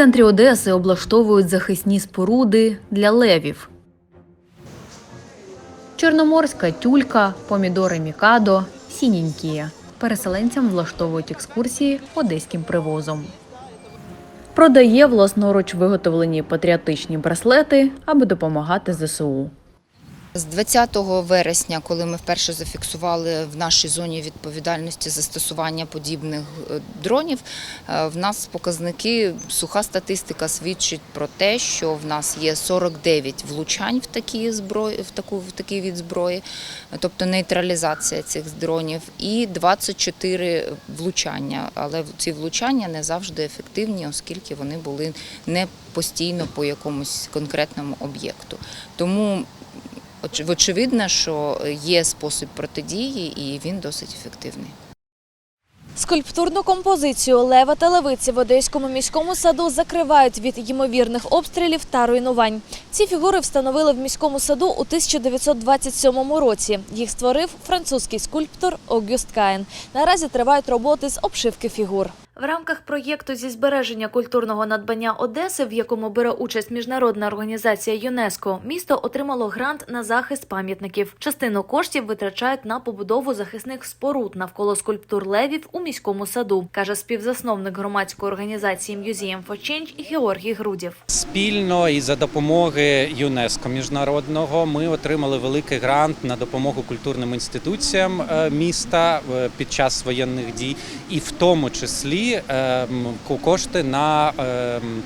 центрі Одеси облаштовують захисні споруди для левів. Чорноморська тюлька, помідори Мікадо, сінінькія. Переселенцям влаштовують екскурсії одеським привозом. Продає власноруч виготовлені патріотичні браслети, аби допомагати ЗСУ. З 20 вересня, коли ми вперше зафіксували в нашій зоні відповідальності застосування подібних е, дронів, е, в нас показники, суха статистика свідчить про те, що в нас є 49 влучань в такі зброї, в таку в такий від зброї, тобто нейтралізація цих дронів, і 24 влучання. Але ці влучання не завжди ефективні, оскільки вони були не постійно по якомусь конкретному об'єкту. Тому Очевидно, що є спосіб протидії, і він досить ефективний. Скульптурну композицію Лева та Левиці в Одеському міському саду закривають від ймовірних обстрілів та руйнувань. Ці фігури встановили в міському саду у 1927 році. Їх створив французький скульптор Огюст Каїн. Наразі тривають роботи з обшивки фігур. В рамках проєкту зі збереження культурного надбання Одеси, в якому бере участь міжнародна організація ЮНЕСКО, місто отримало грант на захист пам'ятників. Частину коштів витрачають на побудову захисних споруд навколо скульптур левів у міському саду, каже співзасновник громадської організації Museum for Change Георгій Грудєв. Спільно і за допомоги ЮНЕСКО міжнародного ми отримали великий грант на допомогу культурним інституціям е, міста е, під час воєнних дій, і в тому числі е, кошти на е, м,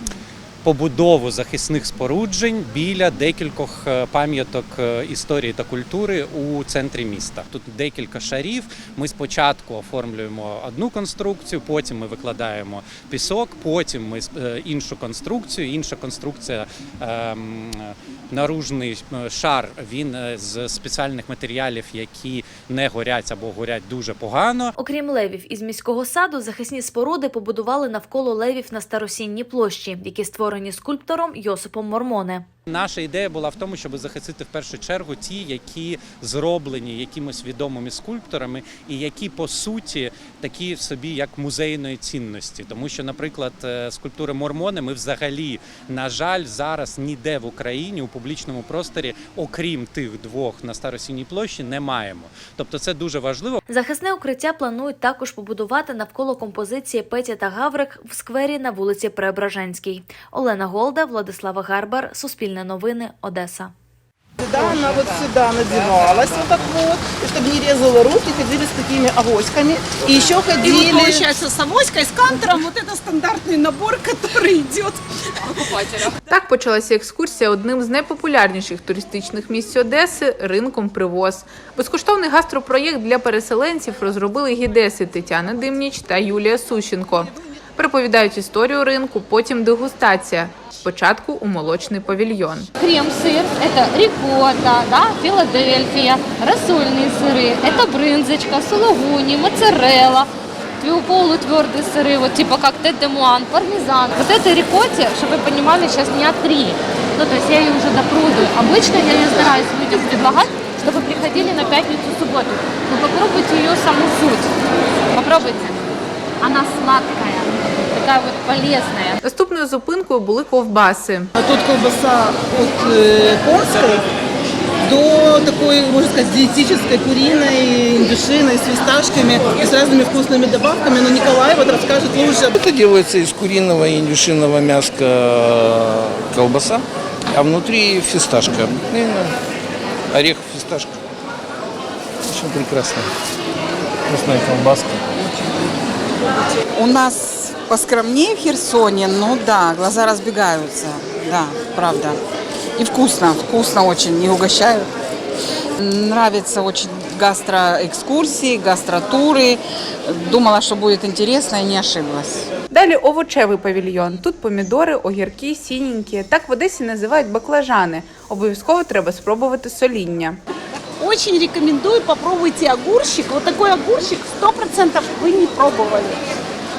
побудову захисних споруджень біля декількох е, пам'яток е, історії та культури у центрі міста. Тут декілька шарів. Ми спочатку оформлюємо одну конструкцію, потім ми викладаємо пісок, потім ми е, іншу конструкцію. Інша конструкція ем, наружний шар. Він з спеціальних матеріалів, які не горять або горять дуже погано. Окрім левів із міського саду, захисні споруди побудували навколо левів на старосінній площі, які створені скульптором Йосипом Мормоне. Наша ідея була в тому, щоб захистити в першу чергу ті, які зроблені якимось відомими скульпторами, і які по суті такі в собі як музейної цінності. Тому що, наприклад, е, скульптури Мормони ми взагалі, на жаль, зараз ніде в Україні у публічному просторі, окрім тих двох на Старосінній площі, не маємо. Тобто, це дуже важливо. Захисне укриття планують також побудувати навколо композиції Петі та Гаврик в сквері на вулиці Преображенській. Олена Голда, Владислава Гарбар, Суспільне новини, Одеса. Сюда она вот сюда надевалась вот так вот, и чтобы не резала руки, ходили с такими авоськами. И еще И ходили... вот получается с авоськой, с кантером, вот это стандартный набор, который идет Так почалася екскурсія одним з найпопулярніших туристичних місць Одеси ринком Привоз. Безкоштовний гастропроєкт для переселенців розробили гідеси Тетяна Димніч та Юлія Сущенко. Приповідають історію ринку, потім дегустація. Спочатку у молочний павільйон. крем-сыр, это рикотта, да, филадельфия, рассольные сыры, это брынзочка, сулугуни, моцарелла, твё- полутвердые сыры, вот типа как тет де муан, пармезан. Вот этой рикотте, чтобы вы понимали, сейчас дня три. Ну, то есть я ее уже допродаю. Обычно я ее стараюсь людям предлагать, чтобы приходили на пятницу, субботу. Но попробуйте ее саму суть. Попробуйте. Она сладкая, Такая вот полезная. Наступною зупинкою були ковбаси. А тут колбаса от конской до такой, можно сказать, диетической куриной, индюшиной, с фисташками и с разными вкусными добавками. Но Николай вот расскажет лучше. Это делается из куриного и индюшиного мяска колбаса, а внутри фисташка. Именно орех фисташка. Очень прекрасно. Вкусная колбаска. У нас поскромнее в Херсоне, но да, глаза разбегаются. Да, правда. И вкусно, вкусно очень, не угощают. Нравится очень гастроэкскурсии, гастротуры. Думала, что будет интересно, и не ошиблась. Далі овочевий павільйон. Тут помідори, огірки, сіненькі. Так в Одесі називають баклажани. Обов'язково треба спробувати соління. Очень рекомендую, попробуйте огурчик. Вот такой огурчик 100% вы не пробовали.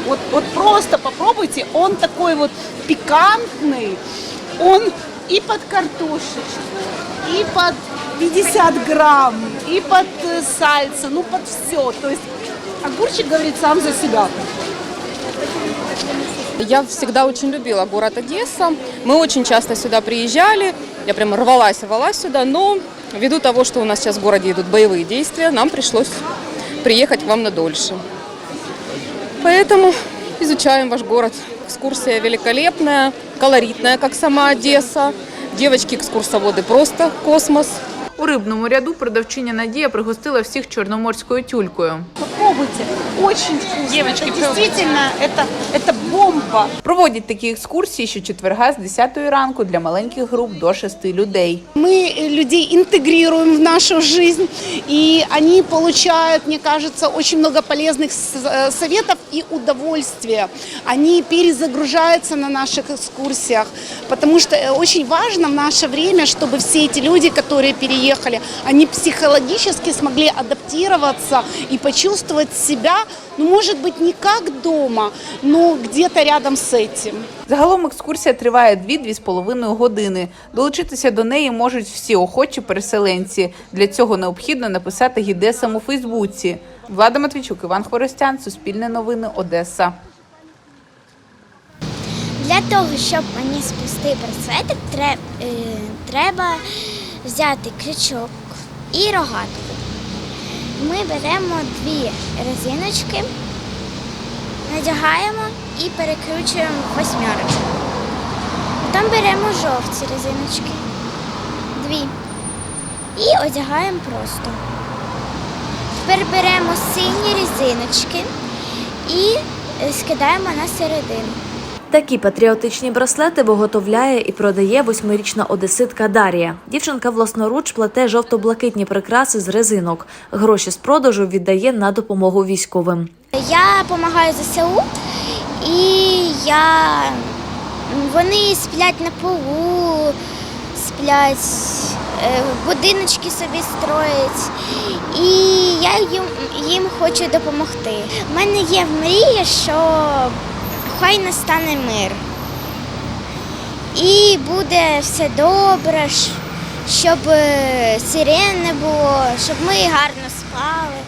Вот, вот просто попробуйте. Он такой вот пикантный. Он и под картошечку, и под 50 грамм, и под э, сальса, ну под все. То есть огурчик говорит сам за себя. Я всегда очень любила город Одесса. Мы очень часто сюда приезжали. Я прям рвалась, рвалась сюда. Но ввиду того, что у нас сейчас в городе идут боевые действия, нам пришлось приехать к вам на дольше. Поэтому изучаем ваш город. Экскурсия великолепная, колоритная, как сама Одесса. Девочки-экскурсоводы просто космос. У рибному ряду продавчиня Надія пригостила всіх чорноморською тюлькою. Попробуйте. Очень вкусно. Девочки, действительно, это, это бомба. Проводять такі екскурсії щочетверга з 10 ранку для маленьких груп до 6 людей. Мы э, людей интегрируем в нашу жизнь, и они получают, мне кажется, очень много полезных с- э, советов и удовольствия. Они перезагружаются на наших экскурсиях, потому что э, очень важно в наше время, чтобы все эти люди, которые переехали, они психологически смогли адаптироваться и почувствовать себя, ну, может быть, не как дома, но где-то рядом с этим. Загалом екскурсія триває 2-2,5 години. Долучитися до неї можуть всі охочі переселенці. Для цього необхідно написати гідесам у Фейсбуці. Влада Матвійчук, Іван Хворостян, Суспільне новини, Одеса. Для того, щоб мені спусти браслетик, е, треба взяти крючок і рогатку. Ми беремо дві резиночки, надягаємо і перекручуємо восьмерочку. Потім беремо жовті резиночки, дві, і одягаємо просто. Тепер беремо сині резиночки і скидаємо на середину. Такі патріотичні браслети виготовляє і продає восьмирічна одеситка Дарія. Дівчинка власноруч плете жовто-блакитні прикраси з резинок. Гроші з продажу віддає на допомогу військовим. Я допомагаю ЗСУ і я... вони сплять на полу, сплять, е, будиночки собі строять. І я їм, їм хочу допомогти. У мене є мрія, що хай настане мир. І буде все добре, щоб е, сирен не було, щоб ми гарно спали.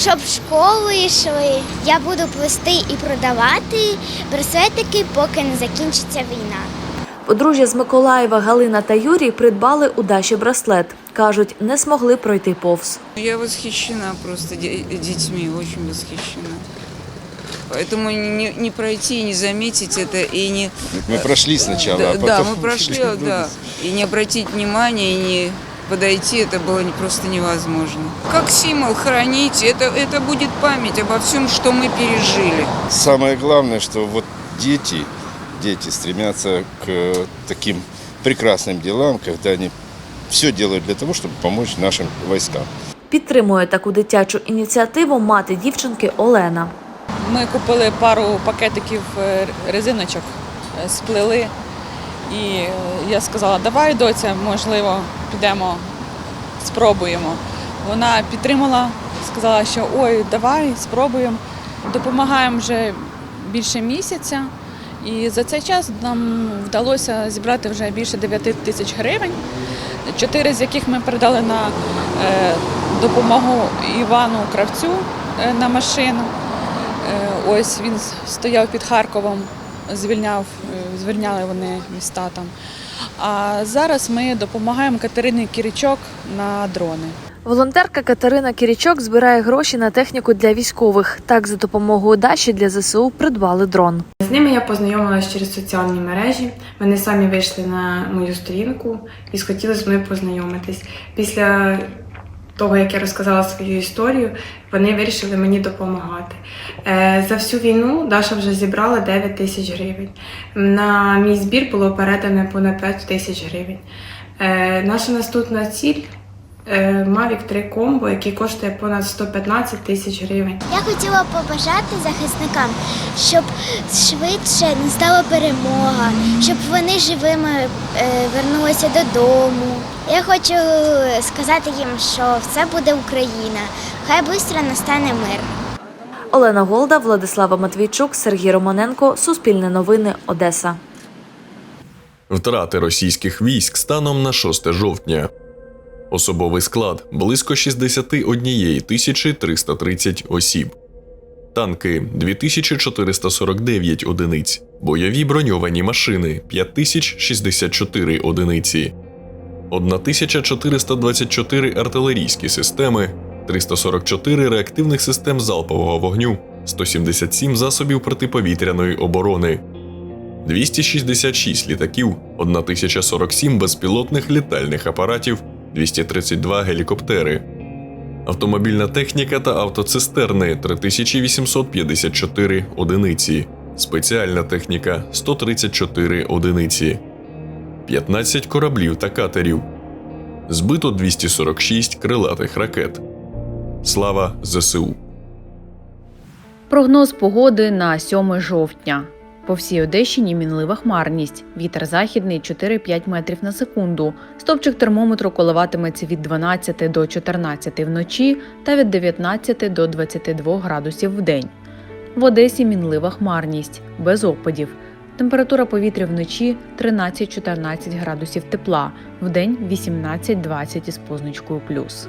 щоб в школу йшли. Я буду плести і продавати браслетики, поки не закінчиться війна. Подружжя з Миколаєва Галина та Юрій придбали у Даші браслет Кажуть, не змогли пройти повз. Я восхищена просто де- детьми, очень восхищена. Поэтому не, не пройти, не заметить это и не... Мы прошли сначала, да, а потом... да, мы прошли, да. И не обратить внимания, и не подойти, это было не- просто невозможно. Как символ хранить, это, это будет память обо всем, что мы пережили. Самое главное, что вот дети, дети стремятся к э, таким прекрасным делам, когда они все делают для того, чтобы помочь нашим войскам. Підтримує таку дитячу ініціативу мати дівчинки Олена. Ми купили пару пакетиків е, резиночок, е, сплели. І я сказала, давай, доця, можливо, підемо, спробуємо. Вона підтримала, сказала, що ой, давай, спробуємо. Допомагаємо вже більше місяця. І за цей час нам вдалося зібрати вже більше 9 тисяч гривень, чотири з яких ми передали на е, допомогу Івану Кравцю е, на машину. Е, Ось він стояв під Харковом, звільняв, звільняли вони міста там. А зараз ми допомагаємо Катерині Кірічок на дрони. Волонтерка Катерина Кірічок збирає гроші на техніку для військових. Так, за допомогою Даші для ЗСУ придбали дрон. З ними я познайомилася через соціальні мережі. Вони самі вийшли на мою сторінку і схотіли з мною познайомитись. Після того, як я розказала свою історію, вони вирішили мені допомагати. Е, За всю війну Даша вже зібрала 9 тисяч гривень. На мій збір було передано понад 5 тисяч гривень. Е, Наша наступна ціль Mavic 3 комбо, який коштує понад 115 тисяч гривень. Я хотіла побажати захисникам, щоб швидше настала перемога, щоб вони живими е, вернулися додому. Я хочу сказати їм, що все буде Україна. Хай швидко настане мир. Олена Голда, Владислава Матвійчук, Сергій Романенко. Суспільне новини. Одеса. Втрати російських військ станом на 6 жовтня. Особовий склад близько 61 330 осіб. танки 2449 одиниць, бойові броньовані машини 5064 одиниці, 1424 артилерійські системи, 344 реактивних систем залпового вогню, 177 засобів протиповітряної оборони, 266 літаків, 1047 безпілотних літальних апаратів, 232 гелікоптери, автомобільна техніка та автоцистерни 3854 одиниці, спеціальна техніка 134 одиниці, 15 кораблів та катерів, збито 246 крилатих ракет. Слава ЗСУ! Прогноз погоди на 7 жовтня. По всій Одещині мінлива хмарність. Вітер західний 4-5 метрів на секунду. Стопчик термометру коливатиметься від 12 до 14 вночі та від 19 до 22 градусів в день. В Одесі мінлива хмарність, без опадів. Температура повітря вночі 13-14 градусів тепла, вдень 18-20 із позначкою плюс.